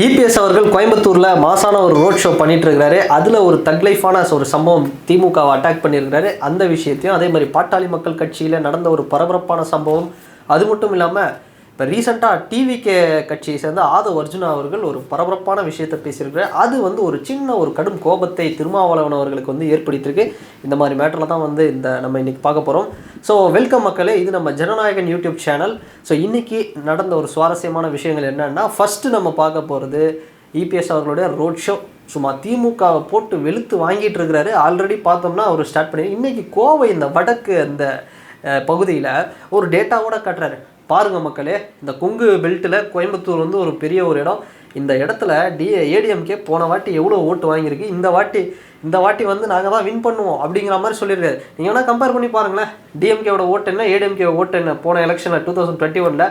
EPS அவர்கள் கோயம்புத்தூரில் மாசான ஒரு ரோட் ஷோ பண்ணிட்டு இருக்கிறாரு அதில் ஒரு தக்லைஃபான ஒரு சம்பவம் திமுகவை அட்டாக் பண்ணியிருக்காரு அந்த விஷயத்தையும் அதே மாதிரி பாட்டாளி மக்கள் கட்சியில் நடந்த ஒரு பரபரப்பான சம்பவம். அது மட்டும் இல்லாமல் இப்போ ரீசெண்டாக டிவிகே கட்சியை சேர்ந்த ஆதவ் அர்ஜுனா அவர்கள் ஒரு பரபரப்பான விஷயத்தை பேசியிருக்கிறார். அது வந்து ஒரு சின்ன ஒரு கடும் கோபத்தை திருமாவளவன் அவர்களுக்கு வந்து ஏற்படுத்தியிருக்கு. இந்த மாதிரி மேட்டரில் தான் வந்து இந்த நம்ம இன்னைக்கு பார்க்க போகிறோம் ஸோ வெல்கம் மக்களே. இது நம்ம ஜனநாயகன் யூடியூப் சேனல் ஸோ இன்றைக்கி நடந்த ஒரு சுவாரஸ்யமான விஷயங்கள் என்னென்னா ஃபஸ்ட்டு நம்ம பார்க்க போகிறது இபிஎஸ் அவர்களுடைய ரோட் ஷோ சும்மா திமுகவை போட்டு வெளுத்து வாங்கிட்டு இருக்கிறாரு. ஆல்ரெடி பார்த்தோம்னா அவர் ஸ்டார்ட் பண்ணி இன்றைக்கி கோவை இந்த வடக்கு அந்த பகுதியில் ஒரு டேட்டாவோட காட்டுறாரு. பாருங்கள் மக்களே இந்த கொங்கு பெல்ட்டில் கோயம்புத்தூர் வந்து ஒரு பெரிய ஒரு இடம். இந்த இடத்துல டி ஏடிஎம்கே போன வாட்டி எவ்வளோ ஓட்டு வாங்கியிருக்கு? இந்த வாட்டி இந்த வாட்டி வந்து நாங்கள் தான் வின் பண்ணுவோம் அப்படிங்கிற மாதிரி சொல்லியிருக்காரு. நீங்கள் வேணால் கம்பேர் பண்ணி பாருங்களேன். டிஎம்கேவோட ஓட்டு என்ன ஏடிஎம்கே ஓட்டு என்ன? போன எலெக்ஷனில் டூ தௌசண்ட் டுவெண்ட்டி ஒனில்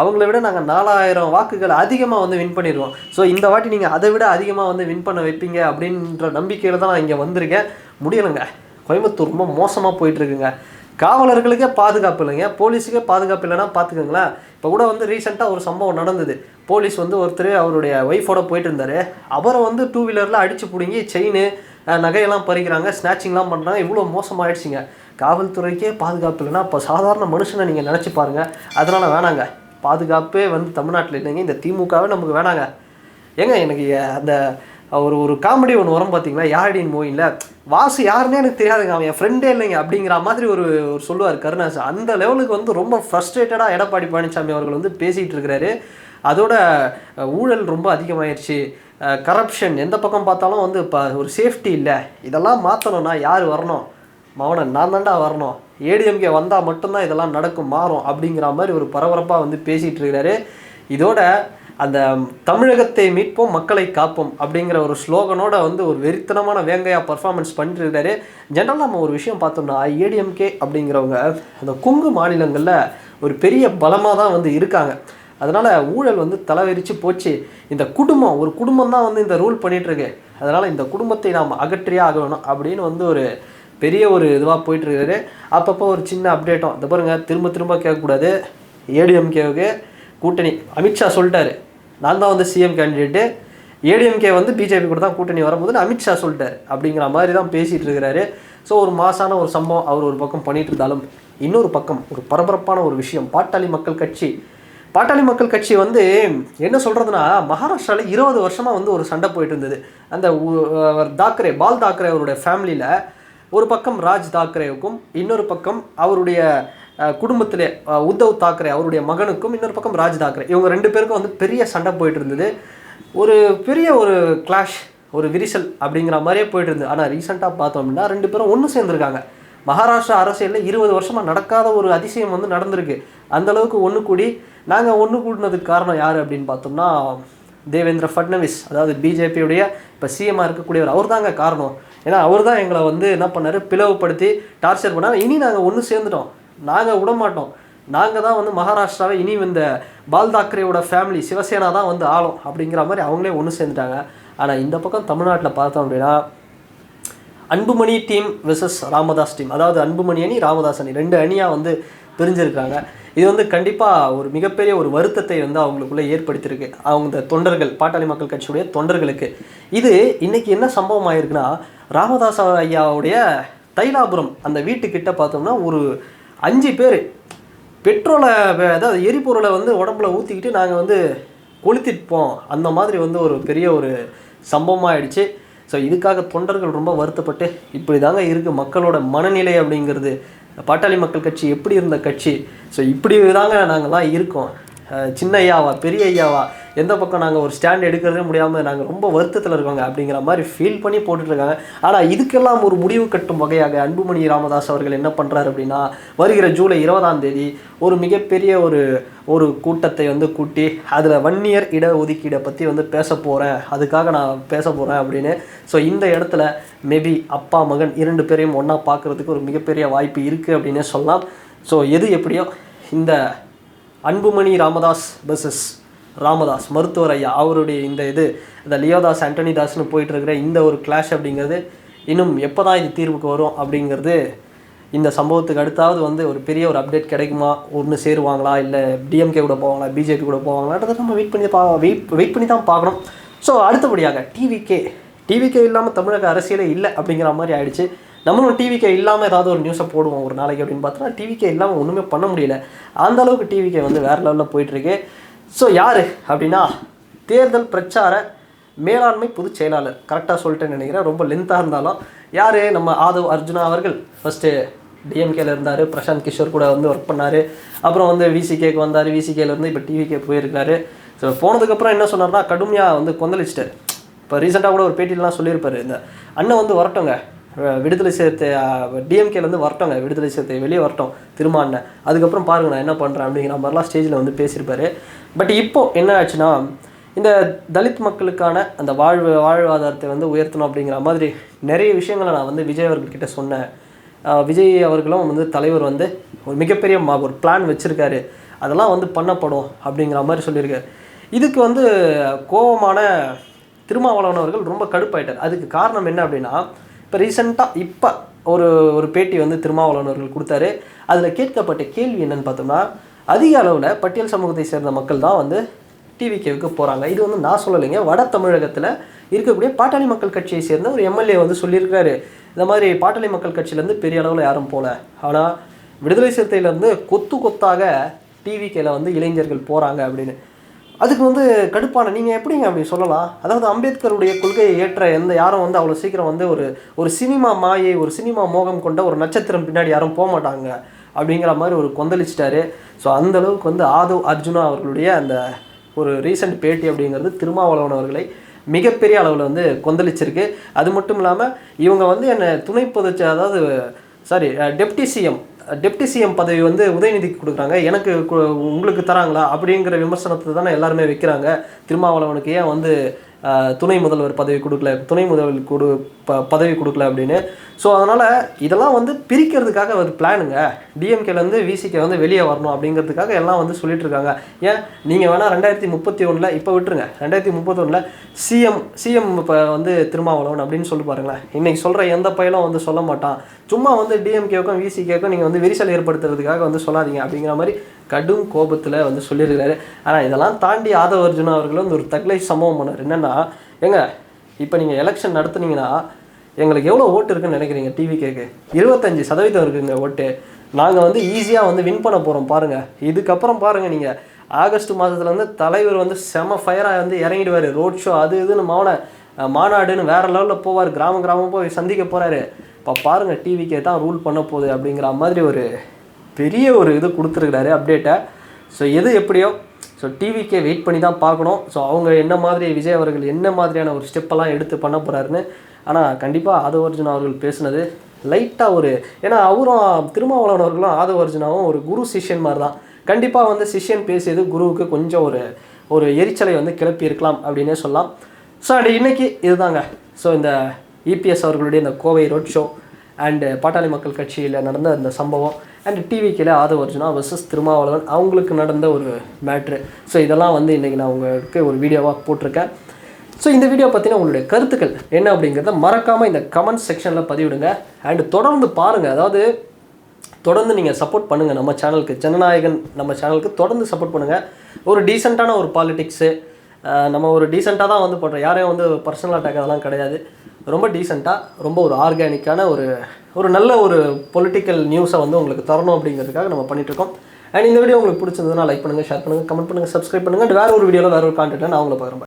அவங்கள விட நாங்கள் நாலாயிரம் வாக்குகள் அதிகமாக வந்து வின் பண்ணிடுவோம் ஸோ இந்த வாட்டி நீங்கள் அதை விட அதிகமாக வந்து வின் பண்ண வைப்பீங்க அப்படின்ற நம்பிக்கையில் தான் நான் இங்கே வந்திருக்கேன். முடியலைங்க. கோயம்புத்தூர் ரொம்ப மோசமாக போயிட்டுருக்குங்க காவலர்களுக்கே பாதுகாப்பு இல்லைங்க. போலீஸுக்கே பாதுகாப்பு இல்லைன்னா பார்த்துக்கோங்களேன். இப்போ கூட வந்து ரீசெண்டாக ஒரு சம்பவம் நடந்தது. போலீஸ் வந்து ஒருத்தர் அவருடைய ஒய்ஃபோட போயிட்டு இருந்தார். அவரை வந்து டூ வீலரில் அடித்து பிடுங்கி செயின் நகையெல்லாம் பறிக்கிறாங்க ஸ்நாச்சிங்லாம் பண்ணுறாங்க இவ்வளோ மோசமாகிடுச்சிங்க காவல்துறைக்கே பாதுகாப்பு இல்லைன்னா இப்போ சாதாரண மனுஷனை நீங்கள் நினச்சி பாருங்கள் அதனால் வேணாங்க. பாதுகாப்பே வந்து தமிழ்நாட்டில் இல்லைங்க. இந்த திமுகவே நமக்கு வேணாங்க. ஏங்க எனக்கு அந்த ஒரு ஒரு காமெடி ஒன்று வரும் பார்த்தீங்களா யாரடின் மூவியில் வாசு யாருன்னே எனக்கு தெரியாதுங்க. அவன் என் ஃப்ரெண்டே இல்லைங்க அப்படிங்கிற மாதிரி ஒரு ஒரு சொல்லுவார் கருணாஸ். அந்த லெவலுக்கு வந்து ரொம்ப ஃப்ரஸ்ட்ரேட்டடாக எடப்பாடி பழனிசாமி அவர்கள் வந்து பேசிகிட்டு இருக்கிறாரு. அதோட ஊழல் ரொம்ப அதிகமாயிருச்சு. கரப்ஷன் எந்த பக்கம் பார்த்தாலும் வந்து இப்போ ஒரு சேஃப்டி இல்லை. இதெல்லாம் மாற்றணும்னா யார் வரணும்? மவனன் நான் தாண்டா வரணும். ஏடிஎம்கே வந்தால் மட்டும்தான் இதெல்லாம் நடக்கும் மாறும் அப்படிங்கிற மாதிரி ஒரு பரபரப்பாக வந்து பேசிகிட்டு இருக்கிறாரு. இதோட அந்த தமிழகத்தை மீட்போம் மக்களை காப்போம் அப்படிங்கிற ஒரு ஸ்லோகனோட வந்து ஒரு வெறித்தனமான வேங்கையாக பர்ஃபார்மன்ஸ் பண்ணிட்டு ஜென்ரலாக நம்ம ஒரு விஷயம் பார்த்தோம்னா ஏடிஎம்கே அப்படிங்கிறவங்க அந்த குங்கு மாநிலங்களில் ஒரு பெரிய பலமாக தான் வந்து இருக்காங்க. அதனால் ஊழல் வந்து தலைவிரிச்சு போச்சு. இந்த குடும்பம் ஒரு குடும்பம் தான் வந்து இந்த ரூல் பண்ணிகிட்ருக்கு அதனால் இந்த குடும்பத்தை நாம் அகற்றியே ஆக வேணும் அப்படின்னு வந்து ஒரு பெரிய ஒரு இதுவாக போயிட்டுருக்காரு. அப்பப்போ ஒரு சின்ன அப்டேட்டும் இந்த பாருங்க திரும்ப திரும்ப கேட்கக்கூடாது. ஏடிஎம்கேவுக்கு கூட்டணி. அமித்ஷா சொல்லிட்டாரு. நான் தான் வந்து சிஎம் கேண்டிடேட்டு ஏடிஎம்கே வந்து பிஜேபி கூட தான் கூட்டணி வரும்போது அமித்ஷா சொல்லிட்டார் அப்படிங்கிற மாதிரி தான் பேசிகிட்டு இருக்கிறாரு. ஸோ ஒரு மாசான ஒரு சம்பவம் அவர் ஒரு பக்கம் பண்ணிட்டு இருந்தாலும் இன்னொரு பக்கம் ஒரு பரபரப்பான ஒரு விஷயம். பாட்டாளி மக்கள் கட்சி. பாட்டாளி மக்கள் கட்சி வந்து என்ன சொல்கிறதுனா மகாராஷ்டிராவில் இருபது வருஷமாக வந்து ஒரு சண்டை போயிட்டு இருந்தது. அந்த அவர் தாக்கரே பால் தாக்கரே அவருடைய ஃபேமிலியில் ஒரு பக்கம் ராஜ் தாக்கரேவுக்கும் இன்னொரு பக்கம் அவருடைய குடும்பத்திலே உத்தவ் தாக்கரே அவருடைய மகனுக்கும் இன்னொரு பக்கம் ராஜ் தாக்கரே. இவங்க ரெண்டு பேருக்கும் வந்து பெரிய சண்டை போயிட்டு இருந்தது. ஒரு பெரிய ஒரு கிளாஷ் ஒரு விரிசல் அப்படிங்கிற மாதிரியே போயிட்டு இருந்தது. ஆனால் ரீசெண்டாக பார்த்தோம் அப்படின்னா ரெண்டு பேரும் ஒன்று சேர்ந்துருக்காங்க. மகாராஷ்டிரா அரசியலில் இருபது வருஷமாக நடக்காத ஒரு அதிசயம் வந்து நடந்திருக்கு. அந்த அளவுக்கு ஒன்று கூடி நாங்கள் ஒன்று கூடினதுக்கு காரணம் யார் அப்படின்னு பார்த்தோம்னா தேவேந்திர ஃபட்னவிஸ். அதாவது பிஜேபியுடைய இப்போ சிஎம்மாக இருக்கக்கூடியவர். அவர் தாங்க காரணம். ஏன்னா அவர் தான் எங்களை வந்து என்ன பண்ணார் பிளவுபடுத்தி டார்ச்சர் பண்ணார். இனி நாங்கள் ஒன்று சேர்ந்துட்டோம். நாங்கள் விட மாட்டோம் நாங்கள் தான் வந்து மகாராஷ்டிராவை இனி இந்த பால் தாக்கரேவோட ஃபேமிலி சிவசேனா தான் வந்து ஆளும் அப்படிங்கிற மாதிரி அவங்களே ஒன்று சேர்ந்துட்டாங்க. ஆனால் இந்த பக்கம் தமிழ்நாட்டில் பார்த்தோம் அப்படின்னா Anbumani team versus Ramadoss team அதாவது அன்புமணி அணி ராமதாஸ் அணி. ரெண்டு அணியாக வந்து பிரிஞ்சிருக்காங்க. இது வந்து கண்டிப்பாக ஒரு மிகப்பெரிய ஒரு வருத்தத்தை வந்து அவங்களுக்குள்ளே ஏற்படுத்தியிருக்கு. அவங்க இந்த தொண்டர்கள் பாட்டாளி மக்கள் கட்சியுடைய தொண்டர்களுக்கு. இது இன்றைக்கி என்ன சம்பவம் ஆயிருக்குன்னா ராமதாஸ் ஐயாவுடைய தைலாபுரம் அந்த வீட்டுக்கிட்ட பார்த்தோம்னா ஒரு அஞ்சு பேர். பெட்ரோலை வே- அதாவது எரிபொருளை வந்து உடம்புல ஊற்றிக்கிட்டு நாங்கள் வந்து கொளுத்திட்டுப்போம் அந்த மாதிரி வந்து ஒரு பெரிய ஒரு சம்பவமாக ஆயிடுச்சு ஸோ இதுக்காக தொண்டர்கள் ரொம்ப வருத்தப்பட்டு இப்படி தாங்க இருக்குது மக்களோட மனநிலை அப்படிங்கிறது. பாட்டாளி மக்கள் கட்சி எப்படி இருந்த கட்சி? ஸோ இப்படி தாங்க நாங்கள்லாம் இருக்கோம். சின்ன ஐயாவா பெரிய ஐயாவா எந்த பக்கம் நாங்கள் ஒரு ஸ்டாண்ட் எடுக்கிறதே முடியாமல் நாங்கள் ரொம்ப வருத்தத்தில் இருக்கோங்க அப்படிங்கிற மாதிரி ஃபீல் பண்ணி போட்டுட்ருக்காங்க. ஆனால் இதுக்கெல்லாம் ஒரு முடிவு கட்டும் வகையாக அன்புமணி ராமதாஸ் அவர்கள் என்ன பண்ணுறாரு அப்படின்னா வருகிற ஜூலை இருபதாம் தேதி ஒரு மிகப்பெரிய ஒரு ஒரு கூட்டத்தை வந்து கூட்டி அதில் வன்னியர் இட ஒதுக்கீடை பற்றி வந்து பேச போகிறேன் அதுக்காக நான் பேச போகிறேன் அப்படின்னு. ஸோ இந்த இடத்துல மேபி அப்பா மகன் இரண்டு பேரையும் ஒன்றா பார்க்குறதுக்கு ஒரு மிகப்பெரிய வாய்ப்பு இருக்குது அப்படின்னே சொல்லலாம். ஸோ எது எப்படியோ இந்த அன்புமணி ராமதாஸ் பர்சஸ் ராமதாஸ் மருத்துவர் ஐயா அவருடைய இந்த இது இந்த லியோதாஸ் ஆண்டனி தாஸ்னு போயிட்டு இருக்கிற இந்த ஒரு கிளாஷ் அப்படிங்கிறது இன்னும் எப்போ தான் இது தீர்வுக்கு வரும் அப்படிங்கிறது இந்த சம்பவத்துக்கு அடுத்தாவது வந்து ஒரு பெரிய ஒரு அப்டேட் கிடைக்குமா? ஒன்று சேருவாங்களா? இல்லை டிஎம்கே கூட போவாங்களா? பிஜேபி கூட போவாங்களான்றதை நம்ம வெயிட் பண்ணி பா வெயிட் வெயிட் பண்ணி தான் பார்க்கணும். ஸோ அடுத்தபடியாக டிவிகே டிவிகே இல்லாமல் தமிழக அரசியலே இல்லை அப்படிங்கிற மாதிரி ஆயிடுச்சு. நம்மளும் டிவிகே இல்லாமல் ஏதாவது ஒரு நியூஸை போடுவோம் ஒரு நாளைக்கு அப்படின்னு பார்த்தோன்னா டிவிகே இல்லாமல் ஒன்றுமே பண்ண முடியல. அந்த அளவுக்கு டிவிகே வந்து வேறு லெவலில் போயிட்டுருக்கு. ஸோ யார் அப்படின்னா தேர்தல் பிரச்சார மேலாண்மை பொதுச் செயலாளர். கரெக்டாக சொல்லிட்டேன்னு நினைக்கிறேன். ரொம்ப லென்த்தாக இருந்தாலும் யார்? நம்ம ஆதவ் அர்ஜுனா அவர்கள். ஃபஸ்ட்டு டிஎம்கேல இருந்தார் பிரசாந்த் கிஷோர் கூட வந்து ஒர்க் பண்ணார். அப்புறம் வந்து விசிகேக்கு வந்தார். விசிகேலேருந்து இப்போ டிவிகே போயிருக்காரு. ஸோ போனதுக்கப்புறம் என்ன சொன்னார்னா கடுமையாக வந்து கொந்தளிச்சிட்டார். இப்போ ரீசெண்டாக கூட ஒரு பேட்டிலாம் சொல்லியிருப்பாரு. இந்த அண்ணன் வந்து வரட்டுங்க. விடுதலை சேர்த்தை டிஎம்கேலேருந்து வரட்டோங்க விடுதலை சேர்த்தை வெளியே வரட்டும். திரும்ப அதுக்கப்புறம் பாருங்கள் நான் என்ன பண்ணுறேன் அப்படிங்கிற மாதிரிலாம் ஸ்டேஜில் வந்து பேசியிருப்பாரு. பட் இப்போ என்ன ஆச்சுன்னா இந்த தலித் மக்களுக்கான அந்த வாழ்வு வாழ்வாதாரத்தை வந்து உயர்த்தணும் அப்படிங்கிற மாதிரி நிறைய விஷயங்களை நான் வந்து விஜய் அவர்கள்கிட்ட சொன்னேன். விஜய் அவர்களும் வந்து தலைவர் வந்து ஒரு மிகப்பெரிய ஒரு பிளான் வச்சுருக்காரு. அதெல்லாம் வந்து பண்ணப்படும் அப்படிங்கிற மாதிரி சொல்லியிருக்காரு. இதுக்கு வந்து கோபமான திருமாவளவன் அவர்கள் ரொம்ப கடுப்பாயிட்டார். அதுக்கு காரணம் என்ன அப்படின்னா இப்போ ரீசெண்டாக இப்போ ஒரு ஒரு பேட்டி வந்து திருமாவளவன் அவர்கள் கொடுத்தாரு. அதில் கேட்கப்பட்ட கேள்வி என்னன்னு பார்த்தோம்னா அதிக அளவில் பட்டியல் சமூகத்தை சேர்ந்த மக்கள் தான் வந்து டிவிகேவுக்கு போகிறாங்க இது வந்து நான் சொல்லலைங்க. வட தமிழகத்தில் இருக்கக்கூடிய பாட்டாளி மக்கள் கட்சியை சேர்ந்த ஒரு எம்எல்ஏ வந்து சொல்லியிருக்காரு. இந்த மாதிரி பாட்டாளி மக்கள் கட்சியிலேருந்து பெரிய அளவில் யாரும் போகல ஆனால் விடுதலை சிறுத்தையிலேருந்து கொத்து கொத்தாக டிவிகேல வந்து இளைஞர்கள் போகிறாங்க அப்படின்னு. அதுக்கு வந்து கடுப்பான நீங்கள் எப்படிங்க அப்படி சொல்லலாம்? அதாவது அம்பேத்கருடைய கொள்கையை ஏற்ற எந்த யாரும் வந்து அவ்வளோ சீக்கிரம் வந்து ஒரு ஒரு சினிமா மாயை ஒரு சினிமா மோகம் கொண்ட ஒரு நட்சத்திரம் பின்னாடி யாரும் போக மாட்டாங்க அப்படிங்கிற மாதிரி ஒரு கொந்தளிச்சிட்டாரு. ஸோ அந்தளவுக்கு வந்து ஆதவ் அர்ஜுனா அவர்களுடைய அந்த ஒரு ரீசன்ட் பேட்டி அப்படிங்கிறது திருமாவளவன் அவர்களை மிகப்பெரிய அளவில் வந்து கொந்தளிச்சிருக்கு. அது மட்டும் இல்லாமல் இவங்க வந்து என்னை துணை பொதுச்ச அதாவது sorry deputy CM deputy CM பதவி வந்து உதயநிதிக்கு கொடுக்குறாங்க. எனக்கு உங்களுக்கு தராங்களா? அப்படிங்கிற விமர்சனத்தை தானே எல்லாருமே வைக்கிறாங்க. திருமாவளவனுக்கு ஏன் வந்து துணை முதல்வர் பதவி கொடுக்கல துணை முதல்வர் கொடு ப பதவி கொடுக்கல அப்படின்னு. ஸோ அதனால் இதெல்லாம் வந்து பிரிக்கிறதுக்காக ஒரு பிளானுங்க டிஎம்கேலேருந்து விசிகே வந்து வெளியே வரணும் அப்படிங்கிறதுக்காக எல்லாம் வந்து சொல்லிட்டு இருக்காங்க. ஏன்? நீங்கள் வேணால் ரெண்டாயிரத்தி முப்பத்தி ஒன்றில் இப்போ விட்டுருங்க. ரெண்டாயிரத்தி முப்பத்தொன்னில் சிஎம் சிஎம் இப்போ வந்து திருமாவளவன் அப்படின்னு சொல்லி பாருங்களேன். இன்றைக்கி சொல்கிற எந்த பயிலும் வந்து சொல்ல மாட்டான். சும்மா வந்து டிஎம்கேவுக்கும் விசிகேக்கும் நீங்கள் வந்து விரிசல் ஏற்படுத்துறதுக்காக வந்து சொல்லாதீங்க அப்படிங்கிற மாதிரி கடும் கோபத்தில் வந்து சொல்லியிருக்கிறாரு. ஆனால் இதெல்லாம் தாண்டி ஆதவ அர்ஜுனா அவர்கள் வந்து ஒரு தக்லை சம்பவம் பண்ணார். என்னென்னா ஏங்க இப்போ நீங்கள் எலெக்ஷன் நடத்துனீங்கன்னா எங்களுக்கு எவ்வளோ ஓட்டு இருக்குன்னு நினைக்கிறீங்க டிவி கேக்கு இருபத்தஞ்சி சதவீதம் இருக்குங்க ஓட்டு. நாங்கள் வந்து ஈஸியாக வந்து வின் பண்ண போகிறோம் பாருங்கள் இதுக்கப்புறம் பாருங்கள் நீங்கள் ஆகஸ்ட் மாதத்துல வந்து தலைவர் வந்து செம ஃபயராக வந்து இறங்கிடுவார். ரோட் ஷோ அது இதுன்னு மாவன மாநாடுன்னு வேறு லெவலில் போவார். கிராமம் கிராமம் போய் சந்திக்க போகிறாரு இப்போ பாருங்கள் டிவிக்கே தான் ரூல் பண்ண போகுது அப்படிங்கிற மாதிரி ஒரு பெரிய ஒரு இது கொடுத்துருக்குறாரு அப்டேட்டை ஸோ எது எப்படியோ ஸோ டிவிக்கே வெயிட் பண்ணி தான் பார்க்கணும். ஸோ அவங்க என்ன மாதிரி விஜய் அவர்கள் என்ன மாதிரியான ஒரு ஸ்டெப்பெல்லாம் எடுத்து பண்ண போகிறாருன்னு ஆனால் கண்டிப்பாக ஆதவ அர்ஜுனா அவர்கள் பேசுனது லைட்டாக ஒரு ஏன்னா அவரும் திருமாவளவன் அவர்களும் ஆதவ அர்ஜுனாவும் ஒரு குரு சிஷ்யன் மாதிரி தான் கண்டிப்பாக வந்து சிஷ்யன் பேசியது குருவுக்கு கொஞ்சம் ஒரு ஒரு எரிச்சலை வந்து கிளப்பி இருக்கலாம் அப்படின்னே சொல்லலாம். ஸோ அண்ட் இன்றைக்கி இதுதாங்க. ஸோ இந்த இபிஎஸ் அவர்களுடைய இந்த கோவை ரோட் ஷோ அண்டு பாட்டாளி மக்கள் கட்சியில் நடந்த அந்த சம்பவம். அண்ட் டிவிக்கில் ஆதவ அர்ஜுனா வர்சஸ் திருமாவளவன் அவங்களுக்கு நடந்த ஒரு மேட்ரு ஸோ இதெல்லாம் வந்து இன்றைக்கி நான் உங்களுக்கு ஒரு வீடியோவாக போட்டிருக்கேன். ஸோ இந்த வீடியோ பற்றின உங்களுடைய கருத்துக்கள் என்ன அப்படிங்கிறத மறக்காமல் இந்த கமெண்ட் செக்ஷனில் பதிவிடுங்க. அண்ட் தொடர்ந்து பாருங்கள் அதாவது தொடர்ந்து நீங்கள் சப்போர்ட் பண்ணுங்கள் நம்ம சேனலுக்கு ஜனநாயகன் நம்ம சேனலுக்கு தொடர்ந்து சப்போர்ட் பண்ணுங்கள் ஒரு டீசெண்டான ஒரு பாலிட்டிக்ஸு நம்ம ஒரு டீசெண்டாக தான் வந்து பண்ணுறோம் யாரையும் வந்து பர்சனல் அட்டாக் அதெல்லாம் கிடையாது. ரொம்ப டீசெண்டாக ரொம்ப ஒரு ஆர்கானிக்கான ஒரு ஒரு நல்ல ஒரு பொலிட்டிக்கல் நியூஸை வந்து உங்களுக்கு தரணும் அப்படிங்கிறதுக்காக நம்ம பண்ணிகிட்ருக்கோம் அண்ட் இந்த வீடியோ உங்களுக்கு பிடிச்சிருந்ததுன்னா லைக் பண்ணுங்கள் ஷேர் பண்ணுங்கள் கமெண்ட் பண்ணுங்கள் சப்ஸ்கிரைப் பண்ணுங்கள் வேறு ஒரு வீடியோவில் வேறு ஒரு கான்டென்ட்டில் நான் உங்களை பார்க்குறேன்.